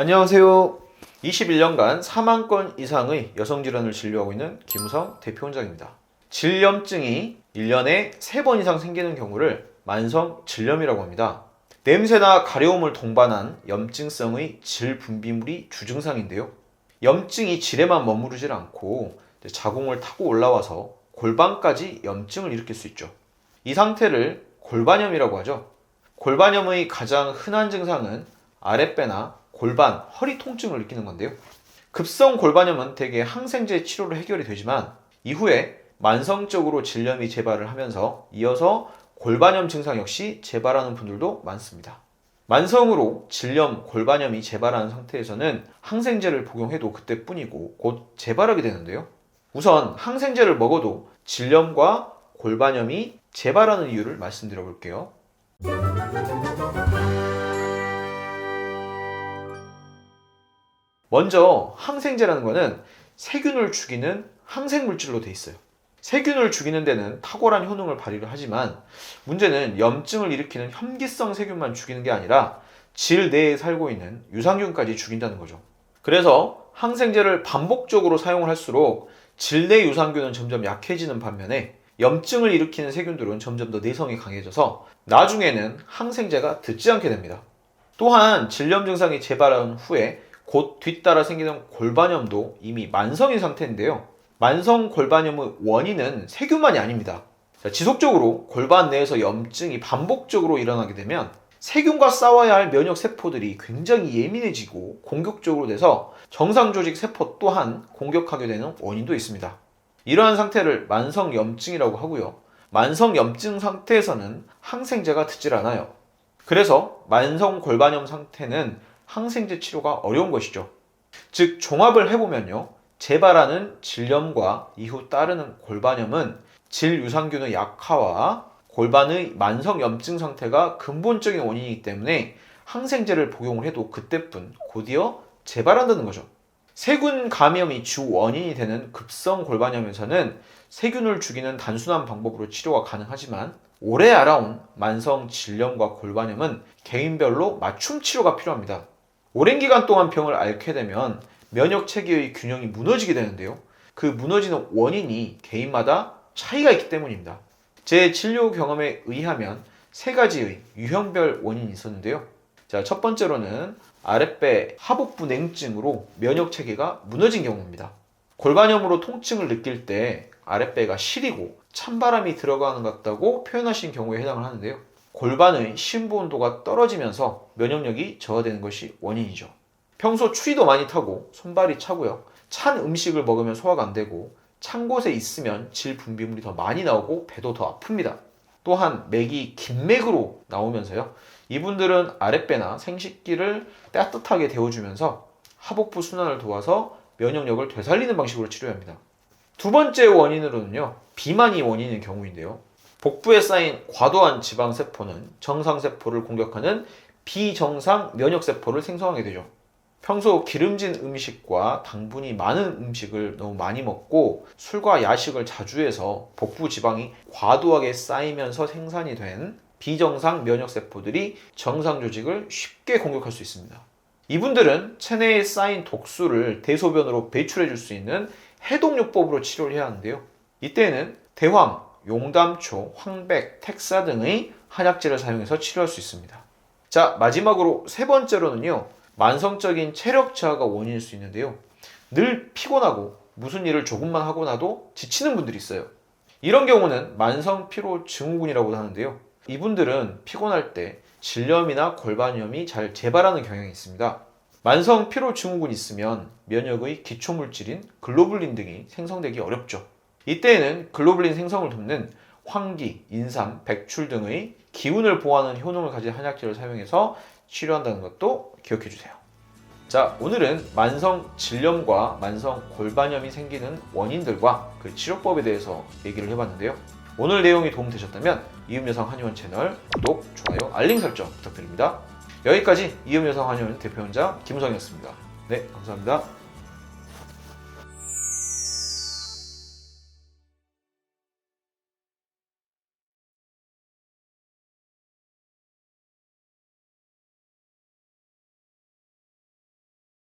안녕하세요. 21년간 4만 건 이상의 여성 질환을 진료하고 있는 김우성 대표 원장입니다. 질염증이 1년에 3번 이상 생기는 경우를 만성 질염이라고 합니다. 냄새나 가려움을 동반한 염증성의 질 분비물이 주증상인데요. 염증이 질에만 머무르질 않고 자궁을 타고 올라와서 골반까지 염증을 일으킬 수 있죠. 이 상태를 골반염이라고 하죠. 골반염의 가장 흔한 증상은 아랫배나 골반, 허리 통증을 느끼는 건데요. 급성 골반염은 대개 항생제 치료로 해결이 되지만 이후에 만성적으로 질염이 재발을 하면서 이어서 골반염 증상 역시 재발하는 분들도 많습니다. 만성으로 질염, 골반염이 재발하는 상태에서는 항생제를 복용해도 그때뿐이고 곧 재발하게 되는데요. 우선 항생제를 먹어도 질염과 골반염이 재발하는 이유를 말씀드려 볼게요. 먼저 항생제라는 것은 세균을 죽이는 항생 물질로 돼 있어요. 세균을 죽이는 데는 탁월한 효능을 발휘를 하지만 문제는 염증을 일으키는 혐기성 세균만 죽이는 게 아니라 질 내에 살고 있는 유산균까지 죽인다는 거죠. 그래서 항생제를 반복적으로 사용을 할수록 질내 유산균은 점점 약해지는 반면에 염증을 일으키는 세균들은 점점 더 내성이 강해져서 나중에는 항생제가 듣지 않게 됩니다. 또한 질염 증상이 재발한 후에 곧 뒤따라 생기는 골반염도 이미 만성인 상태인데요. 만성 골반염의 원인은 세균만이 아닙니다. 자, 지속적으로 골반 내에서 염증이 반복적으로 일어나게 되면 세균과 싸워야 할 면역 세포들이 굉장히 예민해지고 공격적으로 돼서 정상 조직 세포 또한 공격하게 되는 원인도 있습니다. 이러한 상태를 만성 염증이라고 하고요. 만성 염증 상태에서는 항생제가 듣질 않아요. 그래서 만성 골반염 상태는 항생제 치료가 어려운 것이죠. 즉 종합을 해보면요. 재발하는 질염과 이후 따르는 골반염은 질 유산균의 약화와 골반의 만성 염증 상태가 근본적인 원인이기 때문에 항생제를 복용을 해도 그때뿐 곧이어 재발한다는 거죠. 세균 감염이 주 원인이 되는 급성 골반염에서는 세균을 죽이는 단순한 방법으로 치료가 가능하지만 오래 알아온 만성 질염과 골반염은 개인별로 맞춤 치료가 필요합니다. 오랜 기간 동안 병을 앓게 되면 면역 체계의 균형이 무너지게 되는데요. 그 무너지는 원인이 개인마다 차이가 있기 때문입니다. 제 진료 경험에 의하면 세 가지의 유형별 원인이 있었는데요. 자, 첫 번째로는 아랫배 하복부 냉증으로 면역 체계가 무너진 경우입니다. 골반염으로 통증을 느낄 때 아랫배가 시리고 찬바람이 들어가는 것 같다고 표현하신 경우에 해당을 하는데요. 골반의 심부 온도가 떨어지면서 면역력이 저하되는 것이 원인이죠. 평소 추위도 많이 타고 손발이 차고요. 찬 음식을 먹으면 소화가 안 되고 찬 곳에 있으면 질 분비물이 더 많이 나오고 배도 더 아픕니다. 또한 맥이 긴 맥으로 나오면서요. 이분들은 아랫배나 생식기를 따뜻하게 데워주면서 하복부 순환을 도와서 면역력을 되살리는 방식으로 치료합니다. 두 번째 원인으로는요. 비만이 원인인 경우인데요. 복부에 쌓인 과도한 지방 세포는 정상 세포를 공격하는 비정상 면역 세포를 생성하게 되죠. 평소 기름진 음식과 당분이 많은 음식을 너무 많이 먹고 술과 야식을 자주 해서 복부 지방이 과도하게 쌓이면서 생산이 된 비정상 면역 세포들이 정상 조직을 쉽게 공격할 수 있습니다. 이분들은 체내에 쌓인 독소를 대소변으로 배출해 줄 수 있는 해독요법으로 치료를 해야 하는데요. 이때는 대황, 용담초, 황백, 택사 등의 한약재를 사용해서 치료할 수 있습니다. 자, 마지막으로 세 번째로는요. 만성적인 체력 저하가 원인일 수 있는데요. 늘 피곤하고 무슨 일을 조금만 하고 나도 지치는 분들이 있어요. 이런 경우는 만성 피로 증후군이라고 하는데요. 이분들은 피곤할 때 질염이나 골반염이 잘 재발하는 경향이 있습니다. 만성 피로 증후군이 있으면 면역의 기초 물질인 글로불린 등이 생성되기 어렵죠. 이때에는 글로불린 생성을 돕는 황기, 인삼, 백출 등의 기운을 보호하는 효능을 가진 한약재를 사용해서 치료한다는 것도 기억해 주세요. 자, 오늘은 만성 질염과 만성 골반염이 생기는 원인들과 그 치료법에 대해서 얘기를 해봤는데요. 오늘 내용이 도움되셨다면 이음여성 한의원 채널 구독, 좋아요, 알림 설정 부탁드립니다. 여기까지 이음여성 한의원 대표원장 김성이었습니다. 네, 감사합니다.